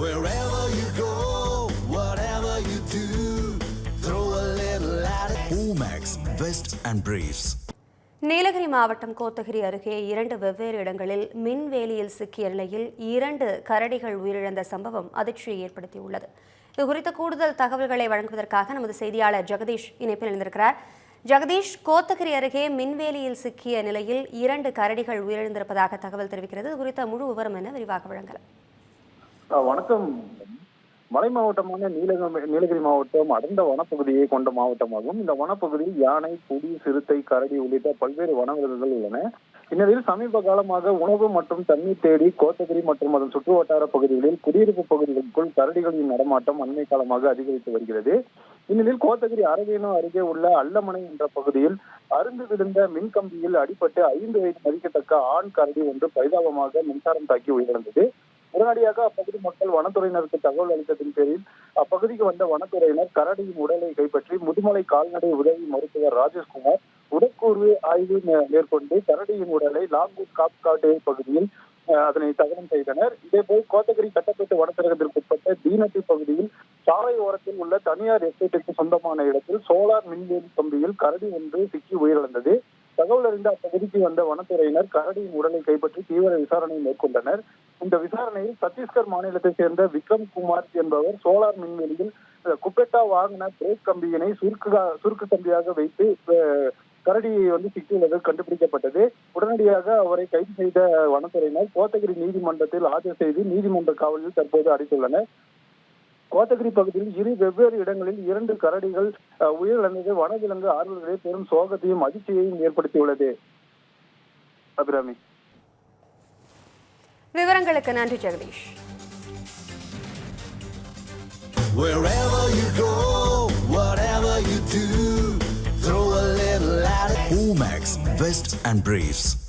Wherever you go, whatever you do, throw a little at it. Omax, Vest and Briefs. Nilgiri மாவட்டம் கோத்தகிரி அருகே இரண்டு வெவ்வேறு இடங்களில் மின்வேலியில் சிக்கிய நிலையில் இரண்டு கரடிகள் உயிரிழந்த சம்பவம் அதிர்ச்சியை ஏற்படுத்தியுள்ளது. இது குறித்த கூடுதல் தகவல்களை வழங்குவதற்காக நமது செய்தியாளர் ஜெகதீஷ் இணைப்பில் இணைந்திருக்கிறார். ஜெகதீஷ் கோத்தகிரி அருகே மின்வேலியில் சிக்கிய நிலையில் இரண்டு கரடிகள் உயிரிழந்திருப்பதாக தகவல் தெரிவிக்கிறது. குறித்த முழு விவரம் என விரிவாக வழங்கலாம் வணக்கம். மலை மாவட்டமான நீலக நீலகிரி மாவட்டம் அடர்ந்த வனப்பகுதியை கொண்ட மாவட்டமாகும். இந்த வனப்பகுதியில் யானை புலி சிறுத்தை கரடி உள்ளிட்ட பல்வேறு வனவிலங்குகள் உள்ளன. இந்நிலையில் சமீப காலமாக உணவு மற்றும் தண்ணீர் தேடி கோத்தகிரி மற்றும் அதன் சுற்று வட்டார பகுதிகளில் குடியிருப்பு பகுதிகளுக்குள் கரடிகளின் நடமாட்டம் அண்மை காலமாக அதிகரித்து வருகிறது. இந்நிலையில் கோத்தகிரி அரவேணு அருகே உள்ள அல்லமனை என்ற பகுதியில் அருந்து விழுந்த மின்கம்பியில் அடிபட்டு ஐந்து வயது மதிக்கத்தக்க ஆண் கரடி ஒன்று பரிதாபமாக மின்சாரம் தாக்கி உயிரிழந்தது. உடனடியாக அப்பகுதி மக்கள் வனத்துறையினருக்கு தகவல் அளித்ததின் பேரில் அப்பகுதிக்கு வந்த வனத்துறையினர் கரடியின் உடலை கைப்பற்றி முதுமலை கால்நடை உதவி மருத்துவர் ராஜேஷ்குமார் உடற்கூர்வு ஆய்வு மேற்கொண்டு கரடியின் உடலை லாங்கூர் காப்காடு பகுதியில் அதனை தகனம் செய்தனர். இதேபோல் கோத்தகிரி கட்டப்பட்டு வனச்சரகத்திற்குட்பட்ட தீனட்டி பகுதியில் சாலை ஓரத்தில் உள்ள தனியார் எஸ்டேட்டுக்கு சொந்தமான இடத்தில் சோலார் மின்வேலி கம்பியில் கரடி ஒன்று சிக்கி உயிரிழந்தது. தகவல் அறிந்த அப்பகுதிக்கு வந்த வனத்துறையினர் கரடியின் உடலை கைப்பற்றி தீவிர விசாரணை மேற்கொண்டனர். இந்த விசாரணையில் சத்தீஸ்கர் மாநிலத்தைச் சேர்ந்த விக்ரம் குமார் என்பவர் சோலார் மின்வெளியில் குப்பேட்டா குப்பெட்டா வாகன பிரேக் கம்பியினை சுருக்கு சுருக்கு கம்பியாக வைத்து அஹ், கரடியை வந்து சிக்கியுள்ளது கண்டுபிடிக்கப்பட்டது. உடனடியாக அவரை கைது செய்த வனத்துறையினர் கோத்தகிரி நீதிமன்றத்தில் ஆஜர் செய்து நீதிமன்ற காவலில் தற்போது அடைத்துள்ளனர். கோத்தகிரி பகுதியில் இரு வெவ்வேறு இடங்களில் இரண்டு கரடிகள் உயிரிழந்தது வனவிலங்கு ஆர்வலர்களை பெரும் சோகத்தையும் அதிர்ச்சியையும் ஏற்படுத்தியுள்ளது அபிராமி விவரங்களுக்கு நன்றி Jagadish Wherever you go, whatever you do, throw a little at it. Omax, Vest and Briefs.